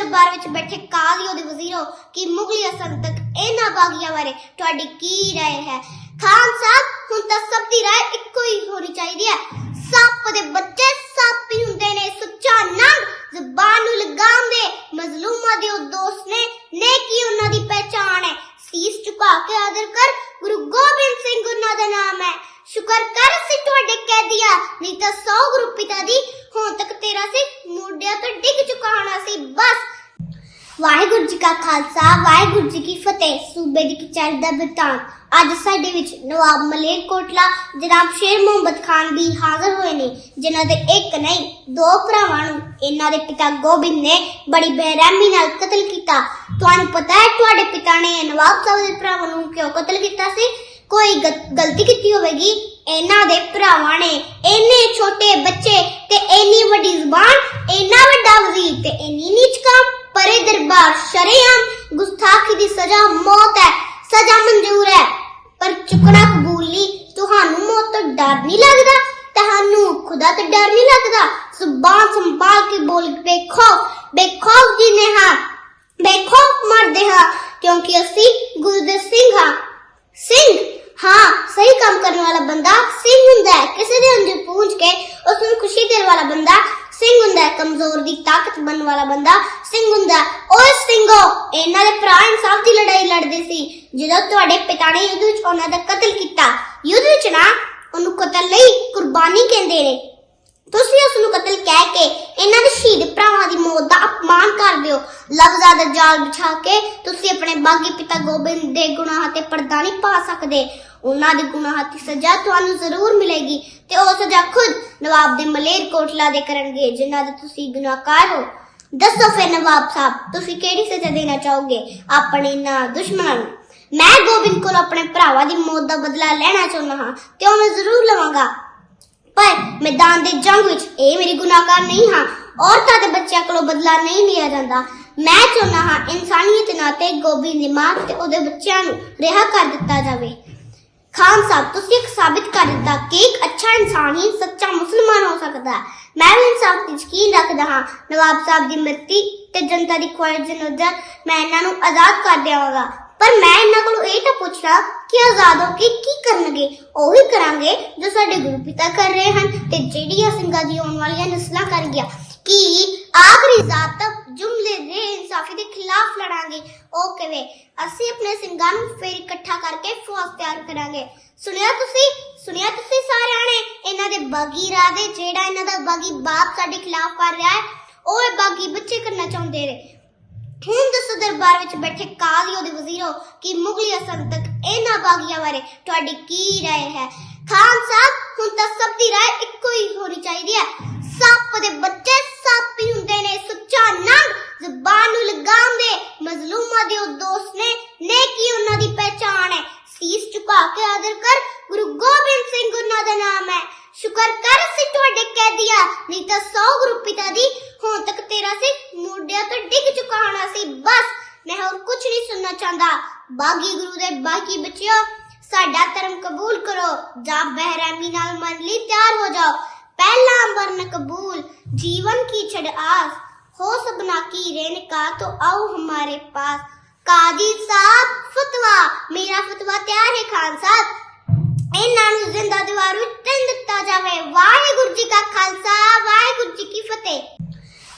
ਦਰਬਾਰ ਵਿੱਚ ਬੈਠੇ ਕਾਜ਼ੀਓ ਦੇ ਵਜ਼ੀਰੋ ਕਿ ਮੁਗਲੀ ਸੰਤਕ ਇਹਨਾਂ ਬਾਗੀਆਂ ਬਾਰੇ ਤੁਹਾਡੀ ਕੀ ਰਾਏ ਹੈ? ਖਾਨ ਸਾਹਿਬ, ਹੁਣ ਤਾਂ ਸਭ ਦੀ ਰਾਏ ਇੱਕੋ ਹੀ ਹੋਣੀ ਚਾਹੀਦੀ ਹੈ। ਸੱਪ ਦੇ ਬੱਚੇ ਸੱਪ ਹੀ ਹੁੰਦੇ ਨੇ, ਸੁੱਚਾ ਨੰਗ ਜ਼ਬਾਨ ਨੂੰ ਲਗਾਉਂਦੇ ਮਜ਼ਲੂਮਾਂ ਦੇ ਉਹ ਦੋਸਤ ਨੇ ਨੇਕੀ ਉਹਨਾਂ ਦੀ ਪਹਿਚਾਣ ਹੈ? ਸੀਸ ਝੁਕਾ ਕੇ ਆਦਰ ਕਰ, ਗੁਰੂ ਗੋਬਿੰਦ ਸਿੰਘ ਉਹਨਾਂ ਦਾ ਨਾਮ ਹੈ। ਸ਼ੁਕਰ ਕਰ ਅਸੀਂ ਤੁਹਾਡੇ ਕੈਦੀਆਂ, ਨਹੀਂ ਤਾਂ 100 ਗੁਰੂ ਪਿਤਾ ਦੀ ਹੁਣ ਤੇਰਾ ਸੀ, ਮੋਢਿਆਂ ਤੋਂ ਡਿੱਗ ਚੁੱਕਾ ਹੋਣਾ ਸੀ, ਬਸ। ਵਾਹਿਗੁਰੂ ਜੀ ਕਾ ਖਾਲਸਾ, ਵਾਹਿਗੁਰੂ ਜੀ ਕੀ ਫਤਿਹ। ਸੂਬੇ ਦੀ ਕਚਹਿਰੀ ਦਾ ਬਿਰਤਾਨ ਅੱਜ ਸਾਡੇ ਵਿੱਚ ਨਵਾਬ ਮਲੇਰ ਕੋਟਲਾ, ਜਨਾਬ ਸ਼ੇਰ ਮੁਹੰਮਦ ਖਾਨ ਵੀ ਹਾਜ਼ਰ ਹੋਏ ਨੇ, ਜਿਨ੍ਹਾਂ ਦੇ ਇੱਕ ਨਹੀਂ, ਦੋ ਭਰਾਵਾਂ ਨੂੰ ਇਹਨਾਂ ਦੇ ਪਿਤਾ ਗੋਬਿੰਦ ਨੇ ਬੜੀ ਬੇਰਹਿਮੀ ਨਾਲ ਕਤਲ ਕੀਤਾ। ਤੁਹਾਨੂੰ ਪਤਾ ਹੈ ਤੁਹਾਡੇ ਪਿਤਾ ਨੇ ਨਵਾਬ ਸਾਹਿਬ ਦੇ ਭਰਾਵਾਂ ਨੂੰ ਕਿਉਂ ਕਤਲ ਕੀਤਾ ਸੀ? ਕੋਈ ਗ- ਗਲਤੀ ਕੀਤੀ ਹੋਵੇਗੀ? ਇਹਨਾਂ ਦੇ ਭਰਾਵਾਂ ਨੇ ਇੰਨੇ ਛੋਟੇ ਬੱਚੇ ਤੇ ਇੰਨੀ ਵੱਡੀ ਜ਼ੁਬਾਨ, ਇੰਨਾ ਵੱਡਾ ਵਜ਼ੀਰ ਤੇ ਇੰਨੀ ਨੀਚ ਕੰਮ, ਪਰੇ ਦਰਬਾਰ ਸ਼ਰੇਆਮ ਗੁਸਤਾਖੀ ਦੀ ਸਜ਼ਾ ਮੌਤ ਹੈ, ਸਜ਼ਾ ਮਨਜ਼ੂਰ ਹੈ। ਪਰ ਚੁੱਕਣਾ ਕਬੂਲ ਨਹੀਂ, ਤੁਹਾਨੂੰ ਮੌਤ ਤੋਂ ਡਰ ਨਹੀਂ ਲੱਗਦਾ? ਤੁਹਾਨੂੰ ਖੁਦਾ ਤੋਂ ਡਰ ਨਹੀਂ ਲੱਗਦਾ? ਜ਼ੁਬਾਨ ਸੰਭਾਲ ਕੇ ਬੋਲ, ਵੇਖੋ ਬੇਖੌਫ ਜਿਨੇ ਹਾਂ ਬੇਖੌਫ ਮਰਦੇ ਹਾਂ, ਕਿਉਂਕਿ ਅਸੀਂ ਗੁਰਦੇ ਸਿੰਘ ਹਾਂ। ਸਿੰਘ, ਹਾਂ, ਸਹੀ ਕੰਮ ਕਰਨ ਵਾਲਾ ਬੰਦਾ ਸਿੰਘ ਹੁੰਦਾ ਹੈ, ਕਿਸੇ ਉਸ ਵਾਲਾ ਬੰਦਾ, ਸਿੰਘ ਹੁੰਦਾ ਕਮਜ਼ੋਰ ਦੀ ਤਾਕਤ ਬਣਨ ਵਾਲਾ ਬੰਦਾ, ਸਿੰਘ ਹੁੰਦਾ ਹੈ। ਓਏ ਸਿੰਘੋ, ਇਹਨਾਂ ਦੇ ਭਰਾ ਇਨਸਾਫ ਦੀ ਲੜਾਈ ਲੜਦੇ ਸੀ ਜਦੋਂ ਤੁਹਾਡੇ ਪਿਤਾ ਨੇ ਯੁੱਧ ਵਿੱਚ ਉਹਨਾਂ ਦਾ ਕਤਲ ਕੀਤਾ, ਯੁੱਧ ਵਿੱਚ ਨਾ ਉਹਨੂੰ ਕਤਲ ਲਈ ਕੁਰਬਾਨੀ ਕਹਿੰਦੇ ਨੇ ਤੁਸੀਂ ਉਸ ਨੂੰ ਕਤਲ ਕਹਿ ਕੇ ਇਹਨਾਂ ਦੇ ਸ਼ਹੀਦ ਭਰਾਵਾਂ ਦੀ ਮੌਤ ਦਾ ਅਪਮਾਨ ਕਰਦੇ ਹੋ ਲਫ਼ਜ਼ਾਂ ਦਾ ਜਾਲ ਵਿਛਾ ਕੇ ਤੁਸੀਂ ਆਪਣੇ ਬਾਗੀ ਪਿਤਾ ਗੋਬਿੰਦ ਦੇ ਗੁਨਾਹਾਂ ਤੇ ਪਰਦਾ ਨਹੀਂ ਪਾ ਸਕਦੇ। ਉਹਨਾਂ ਦੇ ਗੁਨਾਹਾਂ ਦੀ ਸਜ਼ਾ ਤੁਹਾਨੂੰ ਜ਼ਰੂਰ ਮਿਲੇਗੀ ਤੇ ਉਹ ਸਜ਼ਾ ਖੁਦ ਨਵਾਬ ਦੇ ਮਲੇਰ ਕੋਟਲਾ ਦੇ ਕਰਨਗੇ, ਜਿਨ੍ਹਾਂ ਦਾ ਤੁਸੀਂ ਗੁਨਾਹਕਾਰ ਹੋ। ਦੱਸੋ ਫਿਰ ਨਵਾਬ ਸਾਹਿਬ, ਤੁਸੀਂ ਕਿਹੜੀ ਸਜ਼ਾ ਦੇਣਾ ਚਾਹੋਗੇ ਆਪਣੇ ਇਹਨਾਂ ਦੁਸ਼ਮਣਾਂ ਨੂੰ? ਮੈਂ ਗੋਬਿੰਦ ਕੋਲ ਆਪਣੇ ਭਰਾਵਾਂ ਦੀ ਮੌਤ ਦਾ ਬਦਲਾ ਲੈਣਾ ਚਾਹੁੰਦਾ ਹਾਂ ਤੇ ਉਹ ਮੈਂ ਜ਼ਰੂਰ ਲਵਾਂਗਾ। ਪਰ ਮੈਦਾਨ ਦੇ ਜੰਗ ਵਿੱਚ ਇਹ ਮੇਰੀ ਗੁਨਾਹਗਾਰ ਨਹੀਂ ਹਾਂ। ਔਰਤਾਂ ਤੇ ਬੱਚਿਆਂ ਕੋਲੋਂ ਬਦਲਾ ਨਹੀਂ ਲਿਆ ਜਾਂਦਾ। ਮੈਂ ਚਾਹੁੰਦਾ ਹਾਂ ਇਨਸਾਨੀਅਤ ਨਾਤੇ ਗੋਬਿੰਦ ਦੀ ਮਾਂ ਤੇ ਉਹਦੇ ਬੱਚਿਆਂ ਨੂੰ ਰਿਹਾ ਕਰ ਦਿੱਤਾ ਜਾਵੇ। ਖਾਨ ਸਾਹਿਬ, ਤੁਸੀਂ ਇੱਕ ਸਾਬਿਤ ਕਰ ਦਿੱਤਾ ਕਿ ਇੱਕ ਅੱਛਾ ਇਨਸਾਨ ਹੀ ਸੱਚਾ ਮੁਸਲਮਾਨ ਹੋ ਸਕਦਾ ਹੈ। ਮੈਂ ਵੀ ਇਨਸਾਫ ਤੇ ਯਕੀਨ ਰੱਖਦਾ ਹਾਂ। ਨਵਾਬ ਸਾਹਿਬ ਦੀ ਮਰਜ਼ੀ ਤੇ ਜਨਤਾ ਦੀ ਖੁਆਇਸ਼ ਦੇ ਮੈਂ ਇਹਨਾਂ ਨੂੰ ਆਜ਼ਾਦ ਕਰ ਦੇਵਾਂਗਾ ਪਰ ਮੈਂ ਇਹਨਾਂ ਕੋਲੋਂ ਇਹ ਤਾਂ ਪੁੱਛਣਾ ਕਿ ਆਜ਼ਾਦ ਹੋ ਕੇ ਕੀ ਕਰਨਗੇ? ਉਹੀ ਕਰਾਂਗੇ ਜੋ ਸਾਡੇ ਗੁਰੂ ਪਿਤਾ ਕਰ ਰਹੇ ਹਨ ਤੇ ਜਿਹੜੀਆਂ ਸਿੰਘਾਂ ਦੀ ਆਉਣ ਵਾਲੀਆਂ ਨਸਲਾਂ ਕਰ ਗਿਆ। ਕਿ ਆਖਰੀ ਜ਼ਾਤ ਤੱਕ ਜੁਮਲੇ ਦੇ ਇਨਸਾਫੀ ਦੇ ਖਿਲਾਫ ਲੜਾਂਗੇ? ਉਹ ਕਿਵੇਂ? ਅਸੀਂ ਆਪਣੇ ਸਿੰਘਾਂ ਨੂੰ ਫੇਰ ਇਕੱਠਾ ਕਰਕੇ ਫੌਜ ਤਿਆਰ ਕਰਾਂਗੇ। ਸੁਣਿਆ ਤੁਸੀਂ? ਸੁਣਿਆ ਤੁਸੀਂ ਸਾਰਿਆਂ ਨੇ? ਇਹਨਾਂ ਦੇ ਬਾਗੀ ਰਾਹ ਜਿਹੜਾ ਇਹਨਾਂ ਦਾ ਬਾਗੀ ਬਾਪ ਸਾਡੇ ਖਿਲਾਫ ਕਰ ਰਿਹਾ ਹੈ, ਉਹ ਇਹ ਬਾਗੀ ਬੱਚੇ ਕਰਨਾ ਚਾਹੁੰਦੇ ਨੇ। ਦਰਬਾਰ ਵਿੱਚ ਬੈਠੇ ਕਾਜ਼ੀਓ ਦੇ ਵਜ਼ੀਰੋ ਕਿ ਮੁਗਲੀ ਸੰਤਕ ਇਹਨਾਂ ਬਾਗੀਆਂ ਬਾਰੇ ਤੁਹਾਡੀ ਕੀ ਰਾਏ ਹੈ? ਖਾਨ ਸਾਹਿਬ, ਹੁਣ ਤਾਂ ਸਭ ਦੀ ਰਾਏ ਇੱਕੋ ਹੀ ਹੋਣੀ ਚਾਹੀਦੀ ਹੈ। ਸੱਪ ਦੇ ਬੱਚੇ ਸੱਪ ਹੀ ਹੁੰਦੇ ਨੇ, ਸੁੱਚਾ ਨੰਗ ਜ਼ਬਾਨ ਨੂੰ ਲਗਾਉਂਦੇ ਮਜ਼ਲੂਮਾਂ ਦੇ ਉਹ ਦੋਸਤ ਨੇ ਨੇਕੀ ਉਹਨਾਂ ਦੀ ਪਹਿਚਾਣ ਹੈ ਸੀਸ ਝੁਕਾ ਕੇ ਆਦਰ ਕਰ ਗੁਰੂ ਗੋਬਿੰਦ ਸਿੰਘ ਉਹਨਾਂ ਦਾ ਨਾਮ ਹੈ ਸ਼ੁਕਰ ਕਰ ਅਸੀਂ ਤੁਹਾਡੇ ਕੈਦੀਆਂ ਨਹੀਂ ਤਾਂ 100 ਗੁਰੂ ਪਿਤਾ ਦੀ ਹੁਣ ਤੱਕ ਤੇਰਾ ਸਿਰ ਮੋਢਿਆਂ ਤੋਂ ਡਿੱਗ ਚੁੱਕਾ ਹੋਣਾ ਸੀ, ਬਸ। ਮੈਂ ਹੋਰ ਕੁਝ ਨਹੀਂ ਸੁਣਨਾ ਚਾਹੁੰਦਾ। ਬਾਗੀ ਗੁਰੂ ਦੇ ਬਾਕੀ ਬੱਚਿਓ, ਸਾਡਾ ਧਰਮ ਕਬੂਲ ਕਰੋ। ਜਾਂ ਬਹਿਰਾਮੀ ਨਾਲ ਮਨ ਲਈ ਤਿਆਰ ਹੋ ਜਾਓ। ਪਹਿਲਾ ਅੰਬਰ ਕਬੂਲ, ਜੀਵਨ ਕੀ ਛੜ ਆਸ। ਹੋ ਸਬਨਾ ਕੀ ਰੇਨ ਕਾ ਤੋ ਆਓ ਹਮਾਰੇ ਪਾਸ। ਕਾਜੀ ਸਾਹਿਬ ਫਤਵਾ, ਮੇਰਾ ਫਤਵਾ ਤਿਆਰ ਹੈ ਖਾਨ ਸਾਹਿਬ ਇਹਨਾਂ ਨੂੰ ਜ਼ਿੰਦਾ ਦੀਵਾਰ ਵਿੱਚ ਦਿੱਤਾ ਜਾਵੇ। ਵਾਹਿਗੁਰੂ ਜੀ ਕਾ ਖਾਲਸਾ, ਵਾਹਿਗੁਰੂ ਜੀ ਕੀ ਫਤਿਹ।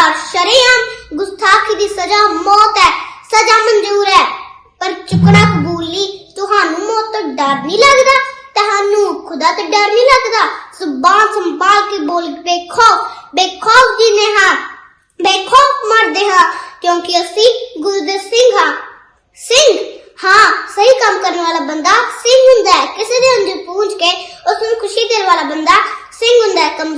ਕੰਮ ਪਰੇ ਦਰਬਾਰ ਦੀ ਸਜ਼ਾ ਮੌਤ ਹੈ, ਸਜ਼ਾ ਮਨਜ਼ੂਰ ਹੈ। ਪਰ ਚੁੱਕਣਾ ਕਬੂਲ ਨਹੀਂ, ਤੁਹਾਨੂੰ ਮੌਤ ਤੋਂ ਡਰ ਨਹੀਂ ਲੱਗਦਾ? ਤੁਹਾਨੂੰ ਖੁਦਾ ਤੋਂ ਡਰ ਨਹੀਂ ਲੱਗਦਾ? ਜ਼ੁਬਾਨ ਸੰਭਾਲ ਕੇ ਬੋਲ, ਵੇਖੋ ਬੇਖੌਫ ਜਿਨੇ ਹਾਂ ਬੇਖੌਫ ਮਰਦੇ ਹਾਂ, ਕਿਉਂਕਿ ਅਸੀਂ ਗੁਰਦੇ ਸਿੰਘ ਹਾਂ। ਸਿੰਘ? ਹਾਂ, ਸਹੀ ਕੰਮ ਕਰਨ ਵਾਲਾ ਬੰਦਾ ਸਿੰਘ ਹੁੰਦਾ ਹੈ। ਕਿਸੇ ਦੇ ਅੰਦਰ ਪਹੁੰਚ ਕੇ ਉਸ ਨੂੰ ਖੁਸ਼ੀ ਦੇਣ ਵਾਲਾ ਬੰਦਾ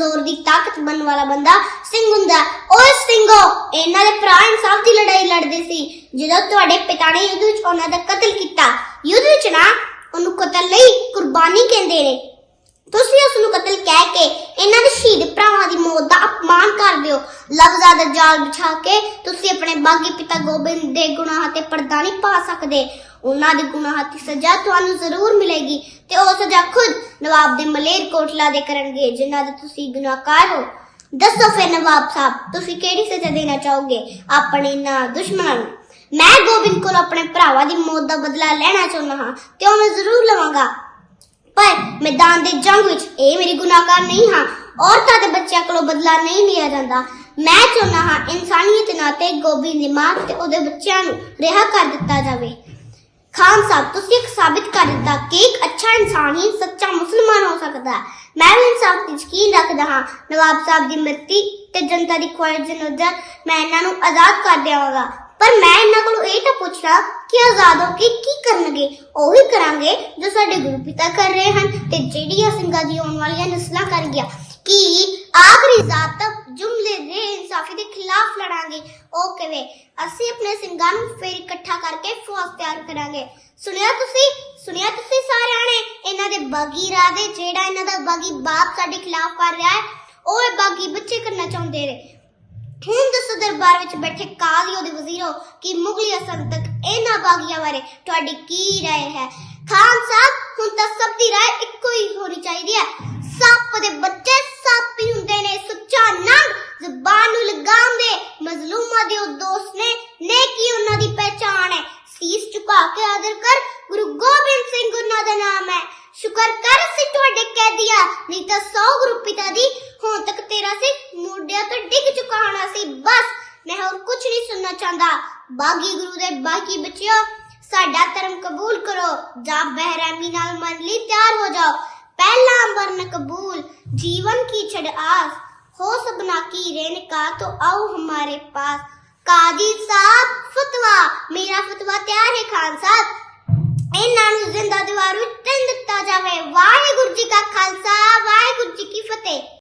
ਕਮਜ਼ੋਰ ਦੀ ਤਾਕਤ ਬਣਨ ਵਾਲਾ ਬੰਦਾ ਸਿੰਘ ਹੁੰਦਾ ਹੈ। ਓਏ ਸਿੰਘੋ, ਇਹਨਾਂ ਦੇ ਭਰਾ ਇਨਸਾਫ ਦੀ ਲੜਾਈ ਲੜਦੇ ਸੀ ਜਦੋਂ ਤੁਹਾਡੇ ਪਿਤਾ ਨੇ ਯੁੱਧ ਵਿੱਚ ਉਹਨਾਂ ਦਾ ਕਤਲ ਕੀਤਾ, ਯੁੱਧ ਵਿੱਚ ਨਾ ਉਹਨੂੰ ਕਤਲ ਲਈ ਕੁਰਬਾਨੀ ਕਹਿੰਦੇ ਨੇ ਤੁਸੀਂ ਉਸ ਨੂੰ ਕਤਲ ਕਹਿ ਕੇ ਇਹਨਾਂ ਦੇ ਸ਼ਹੀਦ ਭਰਾਵਾਂ ਦੀ ਮੌਤ ਦਾ ਅਪਮਾਨ ਕਰਦੇ ਹੋ ਲਫ਼ਜ਼ਾਂ ਦਾ ਜਾਲ ਵਿਛਾ ਕੇ ਤੁਸੀਂ ਆਪਣੇ ਬਾਗੀ ਪਿਤਾ ਗੋਬਿੰਦ ਦੇ ਗੁਨਾਹਾਂ ਤੇ ਪਰਦਾ ਨਹੀਂ ਪਾ ਸਕਦੇ। ਉਹਨਾਂ ਦੇ ਗੁਨਾਹਾਂ ਦੀ ਸਜ਼ਾ ਤੁਹਾਨੂੰ ਜ਼ਰੂਰ ਮਿਲੇਗੀ ਤੇ ਉਹ ਸਜ਼ਾ ਖੁਦ ਨਵਾਬ ਦੇ ਮਲੇਰ ਕੋਟਲਾ ਦੇ ਕਰਨਗੇ, ਜਿਨ੍ਹਾਂ ਦਾ ਤੁਸੀਂ ਗੁਨਾਹਕਾਰ ਹੋ। ਦੱਸੋ ਫਿਰ ਨਵਾਬ ਸਾਹਿਬ, ਤੁਸੀਂ ਕਿਹੜੀ ਸਜ਼ਾ ਦੇਣਾ ਚਾਹੋਗੇ ਆਪਣੇ ਇਹਨਾਂ ਦੁਸ਼ਮਣਾਂ ਨੂੰ? ਮੈਂ ਗੋਬਿੰਦ ਕੋਲ ਆਪਣੇ ਭਰਾਵਾਂ ਦੀ ਮੌਤ ਦਾ ਬਦਲਾ ਲੈਣਾ ਚਾਹੁੰਦਾ ਹਾਂ ਤੇ ਉਹ ਮੈਂ ਜ਼ਰੂਰ ਲਵਾਂਗਾ। ਪਰ ਮੈਦਾਨ ਦੇ ਜੰਗ ਵਿੱਚ ਇਹ ਮੇਰੀ ਗੁਨਾਹਗਾਰ ਨਹੀਂ ਹਾਂ। ਔਰਤਾਂ ਤੇ ਬੱਚਿਆਂ ਕੋਲੋਂ ਬਦਲਾ ਨਹੀਂ ਲਿਆ ਜਾਂਦਾ। ਮੈਂ ਚਾਹੁੰਦਾ ਹਾਂ ਇਨਸਾਨੀਅਤ ਨਾਤੇ ਗੋਬਿੰਦ ਦੀ ਮਾਂ ਤੇ ਉਹਦੇ ਬੱਚਿਆਂ ਨੂੰ ਰਿਹਾ ਕਰ ਦਿੱਤਾ ਜਾਵੇ। ਖਾਨ ਸਾਹਿਬ, ਤੁਸੀਂ ਇੱਕ ਸਾਬਿਤ ਕਰ ਦਿੱਤਾ ਕਿ ਇੱਕ ਅੱਛਾ ਇਨਸਾਨ ਹੀ ਸੱਚਾ ਮੁਸਲਮਾਨ ਹੋ ਸਕਦਾ ਹੈ। ਮੈਂ ਵੀ ਇਨਸਾਫ ਤੇ ਯਕੀਨ ਰੱਖਦਾ ਹਾਂ। ਨਵਾਬ ਸਾਹਿਬ ਦੀ ਮਰਜ਼ੀ ਤੇ ਜਨਤਾ ਦੀ ਖੁਆਇਸ਼ ਦੇ ਨਜ਼ਰ ਮੈਂ ਇਹਨਾਂ ਨੂੰ ਆਜ਼ਾਦ ਕਰ ਦੇਵਾਂਗਾ ਪਰ ਮੈਂ ਇਹਨਾਂ ਕੋਲੋਂ ਇਹ ਤਾਂ ਪੁੱਛਣਾ ਕਿ ਆਜ਼ਾਦ ਹੋ ਕੇ ਕੀ ਕਰਨਗੇ, ਉਹੀ ਕਰਾਂਗੇ ਜੋ ਸਾਡੇ ਗੁਰੂ ਪਿਤਾ ਕਰ ਰਹੇ ਹਨ ਤੇ ਜਿਹੜੀਆਂ ਸਿੰਘਾਂ ਦੀ ਆਉਣ ਵਾਲੀਆਂ ਨਸਲਾਂ ਕਰ ਗਿਆ। ਕਿ ਆਖਰੀ ਜ਼ਾਤ ਤੱਕ ਜੁਮਲੇ ਦੇ ਇਨਸਾਫੀ ਦੇ ਖਿਲਾਫ ਲੜਾਂਗੇ? ਉਹ ਕਿਵੇਂ? ਅਸੀਂ ਆਪਣੇ ਸਿੰਘਾਂ ਨੂੰ ਫੇਰ ਇਕੱਠਾ ਕਰਕੇ ਫੌਜ ਤਿਆਰ ਕਰਾਂਗੇ। ਸੁਣਿਆ ਤੁਸੀਂ? ਸੁਣਿਆ ਤੁਸੀਂ ਸਾਰਿਆਂ ਨੇ? ਇਹਨਾਂ ਦੇ ਬਾਗੀ ਰਾਹ ਜਿਹੜਾ ਇਹਨਾਂ ਦਾ ਬਾਗੀ ਬਾਪ ਸਾਡੇ ਖਿਲਾਫ ਕਰ ਰਿਹਾ ਹੈ, ਉਹ ਇਹ ਬਾਗੀ ਬੱਚੇ ਕਰਨਾ ਚਾਹੁੰਦੇ ਨੇ। ਹੁਣ ਦੱਸੋ ਦਰਬਾਰ ਵਿੱਚ ਬੈਠੇ ਕਾਜ਼ੀਓ ਦੇ ਵਜ਼ੀਰੋ ਕਿ ਮੁਗਲੀ ਸੰਤਕ ਇਹਨਾਂ ਬਾਗੀਆਂ ਬਾਰੇ ਤੁਹਾਡੀ ਕੀ رائے ਹੈ ਖਾਨ ਸਾਹਿਬ ਹੁਣ ਤਾਂ ਸਭ ਦੀ رائے ਇੱਕੋ ਹੀ ਹੋਣੀ ਚਾਹੀਦੀ ਹੈ ਸੱਪ ਦੇ ਬੱਚੇ ਸੱਪ ਹੀ ਹੁੰਦੇ ਨੇ ਸੁੱਚਾ ਨੰਗ ਜ਼ਬਾਨ ਨੂੰ ਲਗਾਮ ਦੇ ਮਜ਼ਲੂਮਾਂ ਦੇ ਉਹ ਦੋਸਤ ਨੇ ਨੇਕੀ ਉਹਨਾਂ ਦੀ ਪਹਿਚਾਣ ਹੈ ਸੀਸ ਝੁਕਾ ਕੇ ਆਦਰ ਕਰ ਗੁਰੂ ਗੋਬਿੰਦ ਸਿੰਘ ਉਹਨਾਂ ਦਾ ਨਾਮ ਹੈ ਸ਼ੁਕਰ ਕਰ ਅਸੀਂ ਤੁਹਾਡੇ ਕੈਦੀਆਂ, ਨਹੀਂ ਤਾਂ 100 ਗਰੁੱਪੀਤਾ ਦੀ, ਹੁਣ ਤੱਕ ਤੇਰਾ ਸੀ ਮੋਢਿਆਂ ਤੋਂ ਡਿੱਗ ਚੁੱਕਾ ਹੋਣਾ ਸੀ, ਬਸ। ਮੈਂ ਹੋਰ ਕੁਝ ਨਹੀਂ ਸੁਣਨਾ ਚਾਹੁੰਦਾ। ਬਾਗੀ ਗੁਰੂ ਦੇ ਬਾਕੀ ਬੱਚਿਓ, ਸਾਡਾ ਧਰਮ ਕਬੂਲ ਕਰੋ, ਜਾਂ ਬਹਿਰਾਮੀ ਨਾਲ ਮਨ ਲਈ ਤਿਆਰ ਹੋ ਜਾਓ। ਪਹਿਲਾ ਅੰਬਰ ਕਬੂਲ, ਜੀਵਨ ਕੀ ਛੜ ਆਸ। ਹੋ ਸਬਨਾ ਕੀ ਰੇਨ ਕਾ ਤੋ ਆਓ ਹਮਾਰੇ ਪਾਸ। ਕਾਦੀ ਸਾਹਿਬ, ਫਤਵਾ, ਮੇਰਾ ਫਤਵਾ ਤਿਆਰ ਹੈ ਖਾਨ ਸਾਹਿਬ। ਇਹਨਾਂ ਨੂੰ ਜ਼ਿੰਦਾ ਦੀਵਾਰ ਵਿੱਚ ਤੰਨ ਦਿੱਤਾ ਜਾਵੇ। ਵਾਹਿਗੁਰੂ ਜੀ ਕਾ ਖਾਲਸਾ, ਵਾਹਿਗੁਰੂ ਜੀ ਕੀ ਫਤਿਹ।